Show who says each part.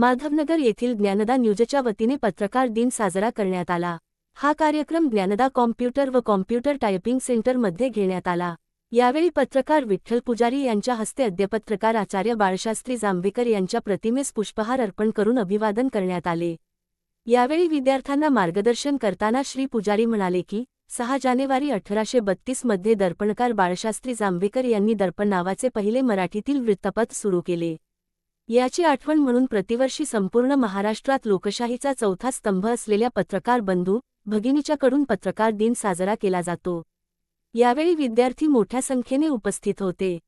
Speaker 1: माधवनगर येथील ज्ञानदा न्यूजच्या वतीने पत्रकार दिन साजरा करण्यात आला. हा कार्यक्रम ज्ञानदा कॉम्प्युटर व कॉम्प्युटर टायपिंग सेंटरमध्ये घेण्यात आला. यावेळी पत्रकार विठ्ठल पुजारी यांच्या हस्ते अद्यपत्रकार आचार्य बाळशास्त्री जांभेकर यांच्या प्रतिमेस पुष्पहार अर्पण करून अभिवादन करण्यात आले. यावेळी विद्यार्थ्यांना मार्गदर्शन करताना श्री पुजारी म्हणाले की सहा जानेवारी अठराशे बत्तीसमध्ये दर्पणकार बाळशास्त्री जांभेकर यांनी दर्पण नावाचे पहिले मराठीतील वृत्तपत्र सुरू केले. याची आठवण म्हणून प्रतिवर्षी संपूर्ण महाराष्ट्रात लोकशाहीचा चौथा स्तंभ असलेल्या पत्रकार बंधू भगिनीच्याकडून पत्रकार दिन साजरा केला जातो. यावेळी विद्यार्थी मोठ्या संख्येने उपस्थित होते.